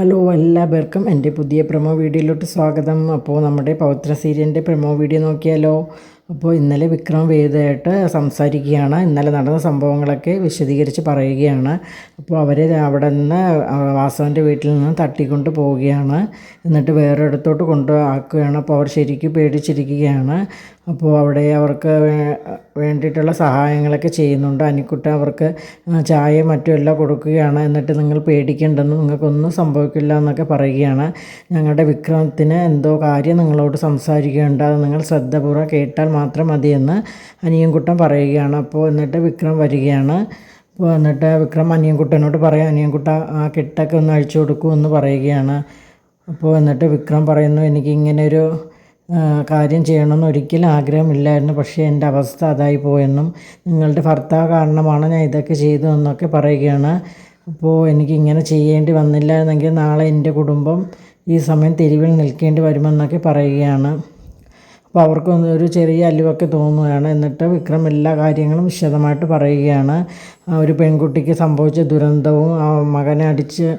Hello എല്ലാവർക്കും എന്റെ പുതിയ പ്രൊമോ വീഡിയോയിലോട്ട് സ്വാഗതം. അപ്പോൾ നമ്മുടെ പൗത്ര സീരിയലിന്റെ പ്രൊമോ വീഡിയോ നോക്കിയാലോ? അപ്പോൾ ഇന്നലെ വിക്രം വേദയായിട്ട് സംസാരിക്കുകയാണ്. ഇന്നലെ നടന്ന സംഭവങ്ങളൊക്കെ വിശദീകരിച്ച് പറയുകയാണ്. അപ്പോൾ അവരെ അവിടെ നിന്ന് വാസവന്റെ വീട്ടിൽ നിന്ന് തട്ടിക്കൊണ്ട് പോവുകയാണ്. എന്നിട്ട് വേറെ ഇടത്തോട്ട് കൊണ്ടു ആക്കുകയാണ്. അപ്പോൾ അവർ ശരിക്കും പേടിച്ചിരിക്കുകയാണ്. അപ്പോൾ അവിടെ അവർക്ക് വേണ്ടിയിട്ടുള്ള സഹായങ്ങളൊക്കെ ചെയ്യുന്നുണ്ട്. അനിക്കുട്ട അവർക്ക് ചായ മറ്റും എല്ലാം കൊടുക്കുകയാണ്. എന്നിട്ട് നിങ്ങൾ പേടിക്കേണ്ടെന്ന് നിങ്ങൾക്കൊന്നും സംഭവിക്കില്ല എന്നൊക്കെ പറയുകയാണ്. ഞങ്ങളുടെ വിക്രമത്തിന് എന്തോ കാര്യം നിങ്ങളോട് സംസാരിക്കുകയുണ്ട് അത് നിങ്ങൾ ശ്രദ്ധപൂർവം കേട്ടാൽ മാത്രം മതിയെന്ന് അനിയൻകുട്ടൻ പറയുകയാണ്. അപ്പോൾ എന്നിട്ട് വിക്രം വരികയാണ്. അപ്പോൾ എന്നിട്ട് വിക്രം അനിയൻകുട്ടനോട് പറയാം അനിയൻകുട്ട ആ കെട്ടൊക്കെ ഒന്ന് അഴിച്ചു കൊടുക്കൂ എന്ന് പറയുകയാണ്. അപ്പോൾ എന്നിട്ട് വിക്രം പറയുന്നു എനിക്ക് ഇങ്ങനെ ഒരു കാര്യം ചെയ്യണമെന്ന് ഒരിക്കലും ആഗ്രഹമില്ലായിരുന്നു. പക്ഷേ എന്റെ അവസ്ഥ അതായി പോയെന്നും നിങ്ങളുടെ ഭർത്താവ് കാരണമാണ് ഞാൻ ഇതൊക്കെ ചെയ്തു എന്നൊക്കെ പറയുകയാണ്. അപ്പോൾ എനിക്ക് ഇങ്ങനെ ചെയ്യേണ്ടി വന്നില്ല എന്നെങ്കിൽ നാളെ എന്റെ കുടുംബം ഈ സമയം തെരുവിൽ നിൽക്കേണ്ടി വരുമെന്നൊക്കെ പറയുകയാണ്. അപ്പോൾ അവർക്ക് ഒരു ചെറിയ അലിവൊക്കെ തോന്നുകയാണ്. എന്നിട്ട് വിക്രം എല്ലാ കാര്യങ്ങളും വിശദമായിട്ട് പറയുകയാണ്. ഒരു പെൺകുട്ടിക്ക് സംഭവിച്ച ദുരന്തവും മകനെ അടിച്ച്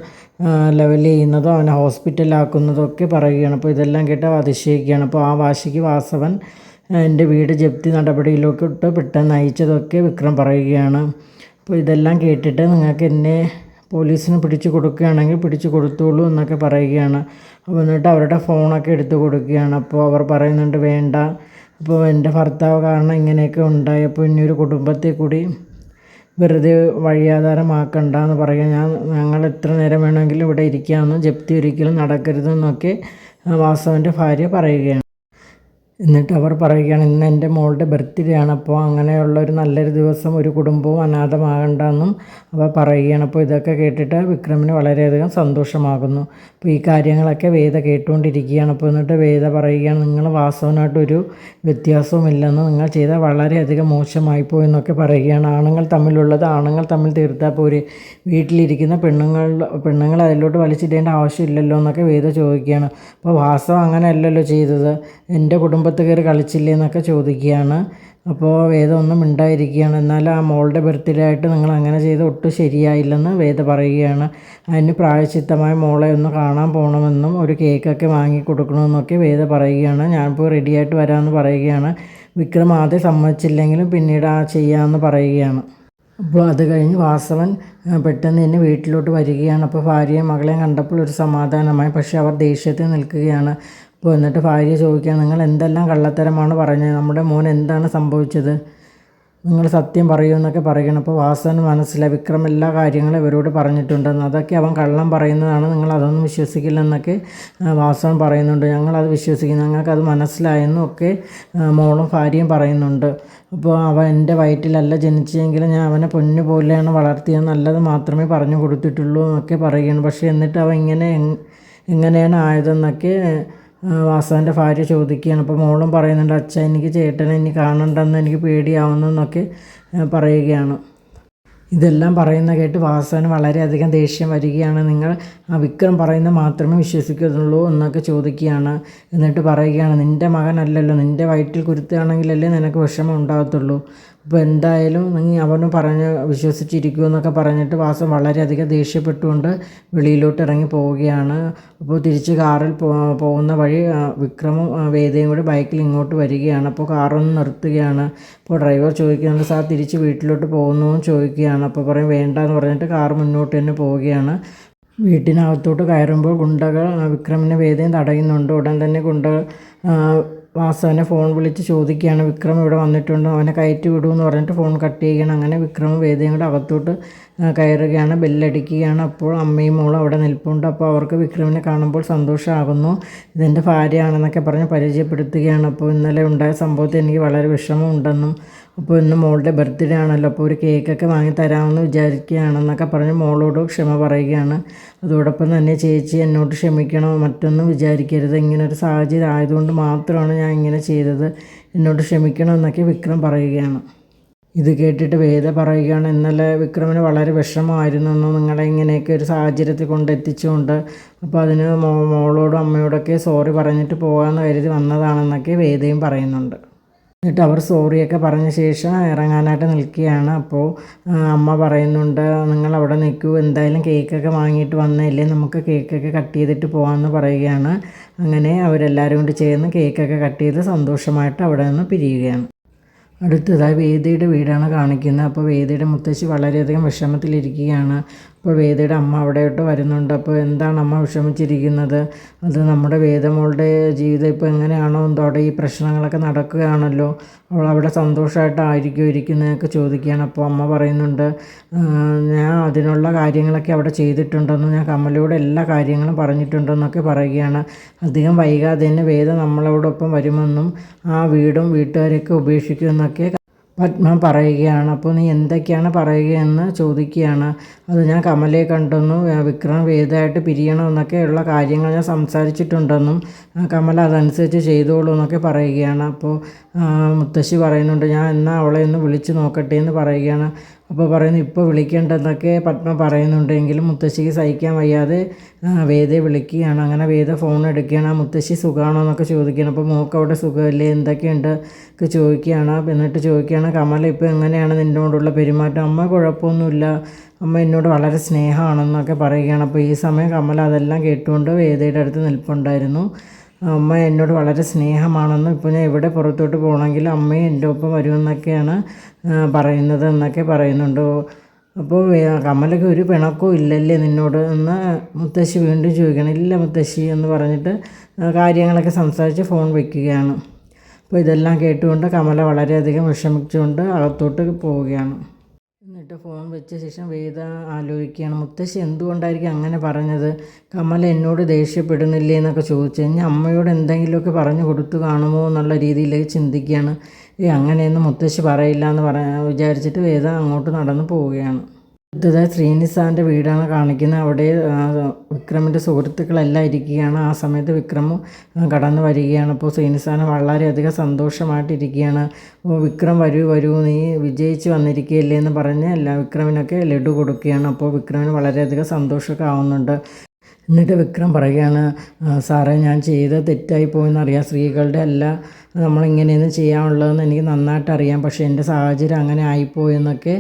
ലെവൽ ചെയ്യുന്നതോ അവനെ ഹോസ്പിറ്റലാക്കുന്നതും ഒക്കെ പറയുകയാണ്. അപ്പോൾ ഇതെല്ലാം കേട്ട് അതിശയിക്കുകയാണ്. അപ്പോൾ ആ വാശിക്ക് വാസവൻ എന്റെ വീട് ജപ്തി നടപടിയിലൊക്കെ ഇട്ട് പെട്ടെന്ന് അയച്ചതൊക്കെ വിക്രം പറയുകയാണ്. അപ്പോൾ ഇതെല്ലാം കേട്ടിട്ട് നിങ്ങൾക്ക് എന്നെ പോലീസിന് പിടിച്ചു കൊടുക്കുകയാണെങ്കിൽ പിടിച്ചു കൊടുത്തോളൂ എന്നൊക്കെ പറയുകയാണ്. അപ്പോൾ എന്നിട്ട് അവരുടെ ഫോണൊക്കെ എടുത്തു കൊടുക്കുകയാണ്. അപ്പോൾ അവർ പറയുന്നുണ്ട് വേണ്ട. അപ്പോൾ എന്റെ ഭർത്താവ് കാരണം ഇങ്ങനെയൊക്കെ ഉണ്ടായി. അപ്പോൾ ഇനി ഒരു കുടുംബത്തെ കൂടി വെറുതെ വഴിയാധാരമാക്കണ്ട എന്ന് പറയുക ഞാൻ ഞങ്ങൾ എത്ര നേരം വേണമെങ്കിലും ഇവിടെ ഇരിക്കാമെന്നും ജപ്തി ഒരിക്കലും നടക്കരുതെന്നൊക്കെ വാസവന്റെ ഭാര്യ പറയുകയാണ്. എന്നിട്ട് അവർ പറയുകയാണ് ഇന്ന് എന്റെ മോളുടെ ബർത്ത്ഡേ ആണ്. അപ്പോൾ അങ്ങനെയുള്ള ഒരു നല്ലൊരു ദിവസം ഒരു കുടുംബവും അനാഥമാകണ്ടെന്നും അവർ പറയുകയാണ്. അപ്പോൾ ഇതൊക്കെ കേട്ടിട്ട് വിക്രമിന് വളരെയധികം സന്തോഷമാകുന്നു. അപ്പോൾ ഈ കാര്യങ്ങളൊക്കെ വേദ കേട്ടുകൊണ്ടിരിക്കുകയാണ്. അപ്പോൾ എന്നിട്ട് വേദ പറയുകയാണ് നിങ്ങൾ വാസവനായിട്ടൊരു വ്യത്യാസവുമില്ലെന്ന് നിങ്ങൾ ചെയ്താൽ വളരെയധികം മോശമായി പോയെന്നൊക്കെ പറയുകയാണ്. ആണുങ്ങൾ തമ്മിലുള്ളത് ആണുങ്ങൾ തമ്മിൽ തീർത്താൽ പോരെ. വീട്ടിലിരിക്കുന്ന പെണ്ണുങ്ങൾ പെണ്ണുങ്ങൾ അതിലോട്ട് വലിച്ചിടേണ്ട ആവശ്യമില്ലല്ലോ എന്നൊക്കെ വേദ ചോദിക്കുകയാണ്. അപ്പോൾ വാസവം അങ്ങനെയല്ലല്ലോ ചെയ്തത്. എന്റെ കുടുംബ കുടുംബത്ത് കയറി കളിച്ചില്ലേ എന്നൊക്കെ ചോദിക്കുകയാണ്. അപ്പോൾ വേദം ഒന്നും മിണ്ടായിരിക്കുകയാണ്. എന്നാൽ ആ മോളുടെ ബർത്ത്ഡേ ആയിട്ട് നിങ്ങൾ അങ്ങനെ ചെയ്ത് ഒട്ടും ശരിയായില്ലെന്ന് വേദ പറയുകയാണ്. അതിന് പ്രായച്ചിത്തമായ മോളെ ഒന്ന് കാണാൻ പോകണമെന്നും ഒരു കേക്കൊക്കെ വാങ്ങി കൊടുക്കണമെന്നൊക്കെ വേദ പറയുകയാണ്. ഞാനിപ്പോൾ റെഡിയായിട്ട് വരാമെന്ന് പറയുകയാണ്. വിക്രം ആദ്യം സമ്മതിച്ചില്ലെങ്കിലും പിന്നീട് ആ ചെയ്യാമെന്ന് പറയുകയാണ്. അപ്പോൾ അത് കഴിഞ്ഞ് വാസവൻ പെട്ടെന്ന് തന്നെ വീട്ടിലോട്ട് വരികയാണ്. അപ്പോൾ ഭാര്യയും മകളെയും കണ്ടപ്പോൾ ഒരു സമാധാനമായി. പക്ഷേ അവർ ദേഷ്യത്തിൽ നിൽക്കുകയാണ്. അപ്പോൾ എന്നിട്ട് ഭാര്യ ചോദിക്കുക നിങ്ങൾ എന്തെല്ലാം കള്ളത്തരമാണ് പറഞ്ഞത്? നമ്മുടെ മോൻ എന്താണ് സംഭവിച്ചത്? നിങ്ങൾ സത്യം പറയൂ എന്നൊക്കെ പറയണം അപ്പോൾ വാസന് മനസ്സിലായി വിക്രം എല്ലാ കാര്യങ്ങളും ഇവരോട് പറഞ്ഞിട്ടുണ്ടെന്ന്. അതൊക്കെ അവൻ കള്ളം പറയുന്നതാണ്. നിങ്ങൾ അതൊന്നും വിശ്വസിക്കില്ലെന്നൊക്കെ വാസവൻ പറയുന്നുണ്ട്. ഞങ്ങളത് വിശ്വസിക്കുന്നു. ഞങ്ങൾക്കത് മനസ്സിലായെന്നും ഒക്കെ മോളും ഭാര്യയും പറയുന്നുണ്ട്. അപ്പോൾ അവൻ എന്റെ വയറ്റിലല്ല ജനിച്ചെങ്കിലും ഞാൻ അവനെ പൊന്നു പോലെയാണ് വളർത്തിയത്. നല്ലത് മാത്രമേ പറഞ്ഞു കൊടുത്തിട്ടുള്ളൂ എന്നൊക്കെ പറയുകയാണ്. പക്ഷേ എന്നിട്ട് അവൻ ഇങ്ങനെ എങ്ങനെയാണ് ആയതെന്നൊക്കെ വാസവന്റെ ഭാര്യ ചോദിക്കുകയാണ്. അപ്പോൾ മോളും പറയുന്നുണ്ട് അച്ഛ എനിക്ക് ചേട്ടനെ ഇനി കാണണ്ടെന്ന് എനിക്ക് പേടിയാവുന്നെന്നൊക്കെ പറയുകയാണ്. ഇതെല്ലാം പറയുന്ന കേട്ട് വാസവന് വളരെയധികം ദേഷ്യം വരികയാണ്. നിങ്ങൾ ആ വിക്രം പറയുന്ന മാത്രമേ വിശ്വസിക്കുന്നുള്ളൂ എന്നൊക്കെ ചോദിക്കുകയാണ്. എന്നിട്ട് പറയുകയാണ് നിന്റെ മകനല്ലല്ലോ നിന്റെ വയറ്റിൽ കുരുത്തുകയാണെങ്കിലല്ലേ നിനക്ക് വിഷമം ഉണ്ടാകത്തുള്ളൂ. അപ്പോൾ എന്തായാലും നീ അവനും പറഞ്ഞ് വിശ്വസിച്ചിരിക്കൂ എന്നൊക്കെ പറഞ്ഞിട്ട് വാസം വളരെയധികം ദേഷ്യപ്പെട്ടുകൊണ്ട് വെളിയിലോട്ട് ഇറങ്ങി പോവുകയാണ്. അപ്പോൾ തിരിച്ച് കാറിൽ പോകുന്ന വഴി വിക്രമും വേദയും കൂടി ബൈക്കിൽ ഇങ്ങോട്ട് വരികയാണ്. അപ്പോൾ കാറൊന്ന് നിർത്തുകയാണ്. അപ്പോൾ ഡ്രൈവർ ചോദിക്കുന്നുണ്ട് സാർ തിരിച്ച് വീട്ടിലോട്ട് പോകുന്നു എന്ന് ചോദിക്കുകയാണ്. അപ്പോൾ പറയും വേണ്ട എന്ന് പറഞ്ഞിട്ട് കാർ മുന്നോട്ട് തന്നെ പോവുകയാണ്. വീട്ടിനകത്തോട്ട് കയറുമ്പോൾ ഗുണ്ടകൾ വിക്രമിനെ വേദയും തടയുന്നുണ്ട്. ഉടൻ തന്നെ ഗുണ്ടകൾ വാസവനെ ഫോൺ വിളിച്ച് ചോദിക്കുകയാണ് വിക്രം ഇവിടെ വന്നിട്ടുണ്ട്? അവനെ കയറ്റി വിടുമെന്ന് പറഞ്ഞിട്ട് ഫോൺ കട്ട് ചെയ്യുകയാണ്. അങ്ങനെ വിക്രം വേദയും കൂടെ അകത്തോട്ട് കയറുകയാണ് ബെല്ലടിക്കുകയാണ്. അപ്പോൾ അമ്മയും മോളും അവിടെ നിൽപ്പുണ്ട്. അപ്പോൾ അവർക്ക് വിക്രമിനെ കാണുമ്പോൾ സന്തോഷമാകുന്നു. ഇതെന്റെ ഭാര്യയാണെന്നൊക്കെ പറഞ്ഞ് പരിചയപ്പെടുത്തുകയാണ്. അപ്പോൾ ഇന്നലെ ഉണ്ടായ സംഭവത്തിൽ എനിക്ക് വളരെ വിഷമമുണ്ടെന്നും അപ്പോൾ ഇന്ന് മോളുടെ ബർത്ത്ഡേ ആണല്ലോ അപ്പോൾ ഒരു കേക്കൊക്കെ വാങ്ങി തരാമെന്ന് വിചാരിക്കുകയാണെന്നൊക്കെ പറഞ്ഞ് മോളോട് ക്ഷമ പറയുകയാണ്. അതോടൊപ്പം തന്നെ ചേച്ചി എന്നോട് ക്ഷമിക്കണം മറ്റൊന്നും വിചാരിക്കരുത്. ഇങ്ങനെ ഒരു സാഹചര്യം ആയതുകൊണ്ട് മാത്രമാണ് ഞാൻ ഇങ്ങനെ ചെയ്തത്. എന്നോട് ക്ഷമിക്കണം എന്നൊക്കെ വിക്രം പറയുകയാണ്. ഇത് കേട്ടിട്ട് വേദ പറയുകയാണ് ഇന്നലെ വിക്രമിന് വളരെ വിഷമമായിരുന്നു. നിങ്ങളെ ഇങ്ങനെയൊക്കെ ഒരു സാഹചര്യത്തിൽ കൊണ്ടെത്തിച്ചുകൊണ്ട് അപ്പോൾ അതിന് മോളോടും അമ്മയോടൊക്കെ സോറി പറഞ്ഞിട്ട് പോകാമെന്ന് കരുതി വന്നതാണെന്നൊക്കെ വേദയും പറയുന്നുണ്ട്. എന്നിട്ട് അവർ സോറിയൊക്കെ പറഞ്ഞ ശേഷം ഇറങ്ങാനായിട്ട് നിൽക്കുകയാണ്. അപ്പോൾ അമ്മ പറയുന്നുണ്ട് നിങ്ങൾ അവിടെ നിൽക്കൂ. എന്തായാലും കേക്കൊക്കെ വാങ്ങിയിട്ട് വന്നതല്ലേ? നമുക്ക് കേക്കൊക്കെ കട്ട് ചെയ്തിട്ട് പോകാമെന്ന് പറയുകയാണ്. അങ്ങനെ അവരെല്ലാവരും കൂടി ചേർന്ന് കേക്കൊക്കെ കട്ട് ചെയ്ത് സന്തോഷമായിട്ട് അവിടെ നിന്ന് പിരിയുകയാണ്. അടുത്തതായി വേദിയുടെ വീടാണ് കാണിക്കുന്നത്. അപ്പോൾ വേദിയുടെ മുത്തശ്ശി വളരെയധികം വിഷമത്തിലിരിക്കുകയാണ്. അപ്പോൾ വേദയുടെ അമ്മ അവിടെയോട്ട് വരുന്നുണ്ട്. അപ്പോൾ എന്താണ് അമ്മ വിഷമിച്ചിരിക്കുന്നത്? അത് നമ്മുടെ വേദമോളുടെ ജീവിതം ഇപ്പോൾ എങ്ങനെയാണോ എന്തോ അവിടെ ഈ പ്രശ്നങ്ങളൊക്കെ നടക്കുകയാണല്ലോ. അവൾ അവിടെ സന്തോഷമായിട്ടായിരിക്കും ഇരിക്കുന്നതൊക്കെ ചോദിക്കുകയാണ്. അപ്പോൾ അമ്മ പറയുന്നുണ്ട് ഞാൻ അതിനുള്ള കാര്യങ്ങളൊക്കെ അവിടെ ചെയ്തിട്ടുണ്ടെന്നും ഞാൻ കമലയോട് എല്ലാ കാര്യങ്ങളും പറഞ്ഞിട്ടുണ്ടെന്നൊക്കെ പറയുകയാണ്. അധികം വൈകാതെ തന്നെ വേദം നമ്മളോടൊപ്പം വരുമെന്നും ആ വീടും വീട്ടുകാരെയൊക്കെ ഉപേക്ഷിക്കുമെന്നൊക്കെ പത്മ പറയുകയാണ്. അപ്പോൾ നീ എന്തൊക്കെയാണ് പറയുകയെന്ന് ചോദിക്കുകയാണ്. അത് ഞാൻ കമലയെ കണ്ടെന്നു വിക്രം വേദമായിട്ട് പിരിയണമെന്നൊക്കെയുള്ള കാര്യങ്ങൾ ഞാൻ സംസാരിച്ചിട്ടുണ്ടെന്നും കമല അതനുസരിച്ച് ചെയ്തോളൂ എന്നൊക്കെ പറയുകയാണ്. അപ്പോൾ മുത്തശ്ശി പറയുന്നുണ്ട് ഞാൻ എന്നാൽ അവളെ ഒന്ന് വിളിച്ച് നോക്കട്ടെ എന്ന് പറയുകയാണ്. അപ്പോൾ പറയുന്നു ഇപ്പോൾ വിളിക്കേണ്ടെന്നൊക്കെ പത്മ പറയുന്നുണ്ടെങ്കിലും മുത്തശ്ശിക്ക് സഹിക്കാൻ വയ്യാതെ വേദ വേദയെ വിളിക്കുകയാണ്. അങ്ങനെ വേദ ഫോൺ എടുക്കുകയാണ്. ആ മുത്തശ്ശി സുഖമാണോ എന്നൊക്കെ ചോദിക്കുകയാണ്. അപ്പോൾ മോക്ക് അവിടെ സുഖമില്ലേ? എന്തൊക്കെയുണ്ട്? ഒക്കെ ചോദിക്കുകയാണ്. എന്നിട്ട് ചോദിക്കുകയാണ് കമല ഇപ്പോൾ എങ്ങനെയാണ് നിന്നോടുള്ള പെരുമാറ്റം? അമ്മ കുഴപ്പമൊന്നുമില്ല. അമ്മ എന്നോട് വളരെ സ്നേഹമാണെന്നൊക്കെ പറയുകയാണ്. അപ്പോൾ ഈ സമയം കമൽ അതെല്ലാം കേട്ടുകൊണ്ട് വേദയുടെ അടുത്ത് നിൽപ്പുണ്ടായിരുന്നു. അമ്മ എന്നോട് വളരെ സ്നേഹമാണെന്നും ഇപ്പോൾ ഞാൻ എവിടെ പുറത്തോട്ട് പോകണമെങ്കിൽ അമ്മയും എന്റെ ഒപ്പം വരുമെന്നൊക്കെയാണ് പറയുന്നത് എന്നൊക്കെ പറയുന്നുണ്ട്. അപ്പോൾ കമലയ്ക്ക് ഒരു പിണക്കവും ഇല്ലല്ലേ നിന്നോട് എന്ന് മുത്തശ്ശി വീണ്ടും ചോദിക്കണം. ഇല്ല മുത്തശ്ശി എന്ന് പറഞ്ഞിട്ട് കാര്യങ്ങളൊക്കെ സംസാരിച്ച് ഫോൺ വയ്ക്കുകയാണ് അപ്പോൾ ഇതെല്ലാം കേട്ടുകൊണ്ട് കമല വളരെയധികം വിഷമിച്ചുകൊണ്ട് അകത്തോട്ട് പോവുകയാണ്. എന്നിട്ട് ഫോൺ വെച്ച ശേഷം വേദ ആലോചിക്കുകയാണ് മുത്തശ്ശി എന്തുകൊണ്ടായിരിക്കും അങ്ങനെ പറഞ്ഞത്? കമൽ എന്നോട് ദേഷ്യപ്പെടുന്നില്ലേ? എന്നൊക്കെ ചോദിച്ചു കഴിഞ്ഞാൽ അമ്മയോട് എന്തെങ്കിലുമൊക്കെ പറഞ്ഞു കൊടുത്തു കാണുമോ എന്നുള്ള രീതിയിലേക്ക് ചിന്തിക്കുകയാണ്. ഏ അങ്ങനെയൊന്നും മുത്തശ്ശി പറയില്ല എന്ന് പറ വിചാരിച്ചിട്ട് വേദ അങ്ങോട്ട് നടന്നു പോവുകയാണ്. അടുത്തത് ശ്രീനിസാറിന്റെ വീടാണ് കാണിക്കുന്നത്. അവിടെ വിക്രമിന്റെ സുഹൃത്തുക്കളെല്ലാം ഇരിക്കുകയാണ്. ആ സമയത്ത് വിക്രമും ആ, കടന്നു വരികയാണ്. അപ്പോൾ ശ്രീനിസാറിന് വളരെയധികം സന്തോഷമായിട്ടിരിക്കുകയാണ്. അപ്പോൾ വിക്രം വരൂ വരൂ. നീ വിജയിച്ച് വന്നിരിക്കുകയല്ലേ എന്ന് പറഞ്ഞ് എല്ലാ വിക്രമിനൊക്കെ ലഡു കൊടുക്കുകയാണ്. അപ്പോൾ വിക്രമിന് വളരെയധികം സന്തോഷമൊക്കെ ആവുന്നുണ്ട്. എന്നിട്ട് വിക്രം പറയുകയാണ് സാറേ ഞാൻ ചെയ്ത തെറ്റായി പോയെന്നറിയാം സ്ത്രീകളുടെ അല്ല നമ്മളിങ്ങനെയൊന്നും ചെയ്യാനുള്ളതെന്ന് എനിക്ക് നന്നായിട്ട് അറിയാം. പക്ഷേ എന്റെ സാഹചര്യം അങ്ങനെ ആയിപ്പോയെന്നൊക്കെ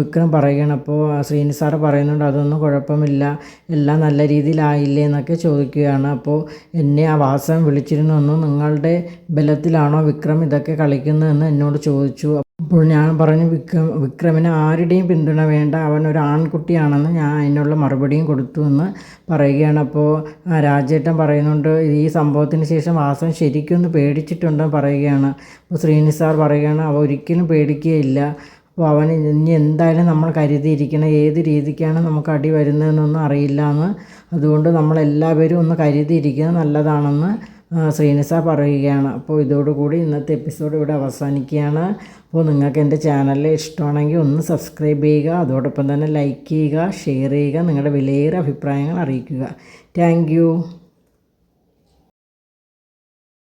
വിക്രം പറയുകയാണ്. അപ്പോൾ ശ്രീനി സാറ് പറയുന്നുണ്ട് അതൊന്നും കുഴപ്പമില്ല. എല്ലാം നല്ല രീതിയിലായില്ലേ എന്നൊക്കെ ചോദിക്കുകയാണ്. അപ്പോൾ എന്നെ ആ വാസം വിളിച്ചിരുന്നു നിങ്ങളുടെ ബലത്തിലാണോ വിക്രം ഇതൊക്കെ കളിക്കുന്നതെന്ന് എന്നോട് ചോദിച്ചു. അപ്പോൾ ഞാൻ പറഞ്ഞു വിക്രം വിക്രമിന് ആരുടെയും പിന്തുണ വേണ്ട. അവൻ ഒരു ആൺകുട്ടിയാണെന്ന് ഞാൻ അതിനുള്ള മറുപടിയും കൊടുത്തു എന്ന് പറയുകയാണ്. അപ്പോൾ രാജേട്ടൻ പറയുന്നുണ്ട് ഈ സംഭവത്തിന് ശേഷം വാസൻ ശരിക്കും ഒന്ന് പേടിച്ചിട്ടുണ്ടെന്ന് പറയുകയാണ്. അപ്പോൾ ശ്രീനിസാർ പറയുകയാണ് അവ ഒരിക്കലും പേടിക്കുകയില്ല. അപ്പോൾ അവൻ ഇനി എന്തായാലും നമ്മൾ കരുതിയിരിക്കണം. ഏത് രീതിക്കാണ് നമുക്ക് അടി വരുന്നതെന്നൊന്നും അറിയില്ല എന്ന്. അതുകൊണ്ട് നമ്മളെല്ലാവരും ഒന്ന് കരുതിയിരിക്കുന്നത് നല്ലതാണെന്ന് ശ്രീനിസ പറയുകയാണ്. അപ്പോൾ ഇതോടുകൂടി ഇന്നത്തെ എപ്പിസോഡ് ഇവിടെ അവസാനിക്കുകയാണ്. അപ്പോൾ നിങ്ങൾക്ക് എന്റെ ചാനൽ ഇഷ്ടമാണെങ്കിൽ ഒന്ന് സബ്സ്ക്രൈബ് ചെയ്യുക അതോടൊപ്പം തന്നെ ലൈക്ക് ചെയ്യുക ഷെയർ ചെയ്യുക നിങ്ങളുടെ വിലയേറെ അഭിപ്രായങ്ങൾ അറിയിക്കുക. താങ്ക്